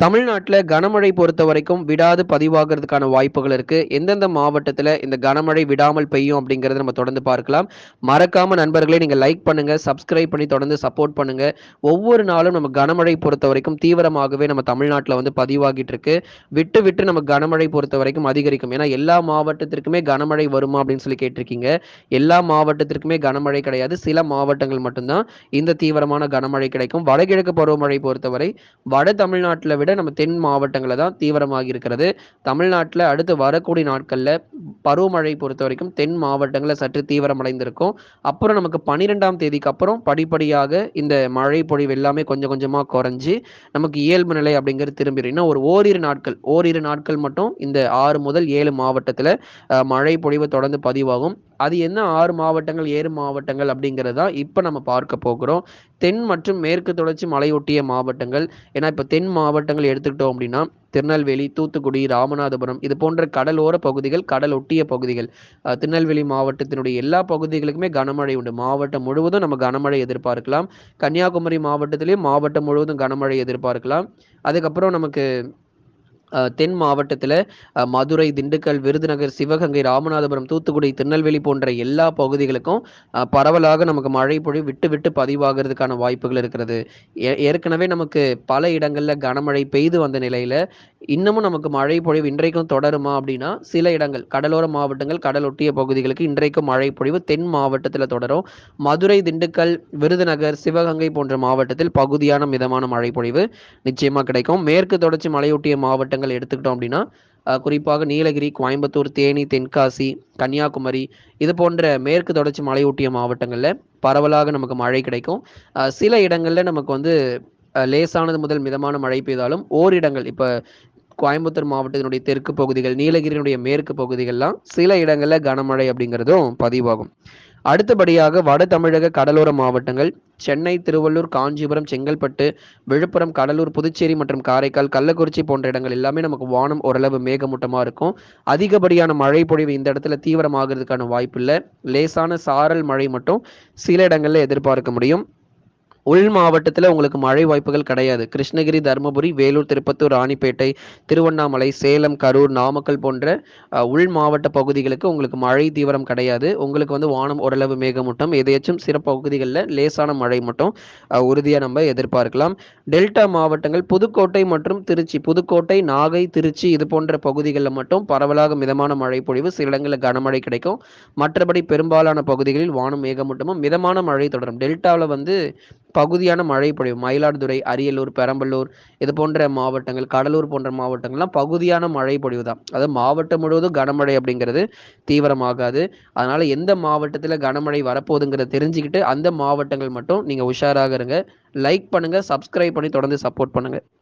தமிழ்நாட்டில் கனமழை பொறுத்த வரைக்கும் விடாது பதிவாகிறதுக்கான வாய்ப்புகள் இருக்கு. எந்தெந்த மாவட்டத்தில் இந்த கனமழை விடாமல் பெய்யும் அப்படிங்கிறத நம்ம தொடர்ந்து பார்க்கலாம். மறக்காம நண்பர்களே நீங்க லைக் பண்ணுங்க சப்ஸ்கிரைப் பண்ணி தொடர்ந்து சப்போர்ட் பண்ணுங்க. ஒவ்வொரு நாளும் நம்ம கனமழை பொறுத்த வரைக்கும் தீவிரமாகவே நம்ம தமிழ்நாட்டில் வந்து பதிவாகிட்டு இருக்கு. விட்டு விட்டு நம்ம கனமழை பொறுத்த வரைக்கும் அதிகரிக்கும். ஏன்னா எல்லா மாவட்டத்திற்குமே கனமழை வருமா அப்படின்னு சொல்லி கேட்டிருக்கீங்க. எல்லா மாவட்டத்திற்குமே கனமழை கிடையாது. சில மாவட்டங்கள் மட்டும்தான் இந்த தீவிரமான கனமழை கிடைக்கும். வடகிழக்கு பருவமழை பொறுத்தவரை வட தமிழ்நாட்டில் விட நம்ம தென் மாவட்டங்களில் தான் தீவிரமாக இருக்கிறது. தமிழ்நாட்டில் அடுத்து வரக்கூடிய நாட்களில் பருவமழை பொறுத்த வரைக்கும் தென் மாவட்டங்களில் சற்று தீவிரமடைந்திருக்கும். அப்புறம் நமக்கு பன்னிரெண்டாம் தேதிக்கு அப்புறம் படிப்படியாக இந்த மழை பொழிவு எல்லாமே கொஞ்சம் கொஞ்சமாக குறைஞ்சி நமக்கு இயல்பு நிலை அப்படிங்கிறது திரும்பிடும் இன்னும் ஒரு ஓரிரு நாட்கள் ஓரிரு நாட்கள் மட்டும் இந்த ஆறு முதல் ஏழு மாவட்டத்தில் மழை பொழிவு தொடர்ந்து பதிவாகும். அது என்ன ஆறு மாவட்டங்கள் ஏழு மாவட்டங்கள் அப்படிங்கிறது தான் இப்போ நம்ம பார்க்க போகிறோம். தென் மற்றும் மேற்கு தொடர்ச்சி மலையொட்டிய மாவட்டங்கள். ஏன்னா இப்போ தென் மாவட்டங்கள் எடுத்துக்கிட்டோம் அப்படின்னா திருநெல்வேலி தூத்துக்குடி ராமநாதபுரம் இது போன்ற கடலோர பகுதிகள் கடல் ஒட்டிய பகுதிகள். திருநெல்வேலி மாவட்டத்தினுடைய எல்லா பகுதிகளுக்குமே கனமழை உண்டு. மாவட்டம் முழுவதும் நம்ம கனமழை எதிர்பார்க்கலாம். கன்னியாகுமரி மாவட்டத்திலேயும் மாவட்டம் முழுவதும் கனமழை எதிர்பார்க்கலாம். அதுக்கப்புறம் நமக்கு தென் மாவட்டத்தில் மதுரை திண்டுக்கல் விருதுநகர் சிவகங்கை ராமநாதபுரம் தூத்துக்குடி திருநெல்வேலி போன்ற எல்லா பகுதிகளுக்கும் பரவலாக நமக்கு மழை பொழிவு விட்டு விட்டு பதிவாகிறதுக்கான வாய்ப்புகள் இருக்கிறது. ஏற்கனவே நமக்கு பல இடங்களில் கனமழை பெய்து வந்த நிலையில் இன்னமும் நமக்கு மழை பொழிவு இன்றைக்கும் தொடருமா அப்படின்னா சில இடங்கள் கடலோர மாவட்டங்கள் கடலொட்டிய பகுதிகளுக்கு இன்றைக்கும் மழை பொழிவு தென் மாவட்டத்தில் தொடரும். மதுரை திண்டுக்கல் விருதுநகர் சிவகங்கை போன்ற மாவட்டத்தில் பகுதியான மிதமான மழை பொழிவு நிச்சயமாக கிடைக்கும். மேற்கு தொடர்ச்சி மலையொட்டிய மாவட்டங்கள் எடுத்துக்கிட்டோம் அப்படின்னா குறிப்பாக நீலகிரி கோயம்புத்தூர் தேனி தென்காசி கன்னியாகுமரி இது போன்ற மேற்கு தொடர்ச்சி மலையொட்டிய மாவட்டங்களில் பரவலாக நமக்கு மழை கிடைக்கும். சில இடங்களில் நமக்கு வந்து லேசானது முதல் மிதமான மழை பெய்தாலும் ஓரிடங்கள் இப்போ கோயம்புத்தூர் மாவட்டத்தினுடைய தெற்கு பகுதிகள் நீலகிரியினுடைய மேற்கு பகுதிகள்லாம் சில இடங்களில் கனமழை அப்படிங்கிறதும் பதிவாகும். அடுத்தபடியாக வட தமிழக கடலோர மாவட்டங்கள் சென்னை திருவள்ளூர் காஞ்சிபுரம் செங்கல்பட்டு விழுப்புரம் கடலூர் புதுச்சேரி மற்றும் காரைக்கால் கள்ளக்குறிச்சி போன்ற இடங்கள் எல்லாமே நமக்கு வானம் ஓரளவு மேகமூட்டமாக இருக்கும். அதிகப்படியான மழை பொழிவு இந்த இடத்துல தீவிரமாகிறதுக்கான வாய்ப்பு இல்லை லேசான சாரல் மழை மட்டும் சில இடங்களில் எதிர்பார்க்க முடியும். உள் மாவட்டத்தில் உங்களுக்கு மழை வாய்ப்புகள் கிடையாது. கிருஷ்ணகிரி தருமபுரி வேலூர் திருப்பத்தூர் ராணிப்பேட்டை திருவண்ணாமலை சேலம் கரூர் நாமக்கல் போன்ற உள் மாவட்ட பகுதிகளுக்கு உங்களுக்கு மழை தீவிரம் கிடையாது. உங்களுக்கு வந்து வானம் ஓரளவு மேகமூட்டம் எதையாச்சும் சில பகுதிகளில் லேசான மழை மட்டும் உறுதியாக நம்ம எதிர்பார்க்கலாம். டெல்டா மாவட்டங்கள் புதுக்கோட்டை மற்றும் திருச்சி புதுக்கோட்டை நாகை திருச்சி இது போன்ற பகுதிகளில் மட்டும் பரவலாக மிதமான மழை பொழிவு சில இடங்களில் கனமழை கிடைக்கும். மற்றபடி பெரும்பாலான பகுதிகளில் வானம் மேகமூட்டமும் மிதமான மழை தொடரும். டெல்டாவில் வந்து பகுதியான மழை பொழிவு. மயிலாடுதுறை அரியலூர் பெரம்பலூர் இது போன்ற மாவட்டங்கள் கடலூர் போன்ற மாவட்டங்கள்லாம் பகுதியான மழை பொழிவு தான் அதாவது மாவட்டம் முழுவதும் கனமழை அப்படிங்கிறது தீவிரமாகாது. அதனால எந்த மாவட்டத்தில் கனமழை வரப்போகுதுங்கிறத தெரிஞ்சுக்கிட்டு அந்த மாவட்டங்கள் மட்டும் நீங்கள் உஷாராக இருங்க. லைக் பண்ணுங்கள் சப்ஸ்கிரைப் பண்ணி தொடர்ந்து சப்போர்ட் பண்ணுங்கள்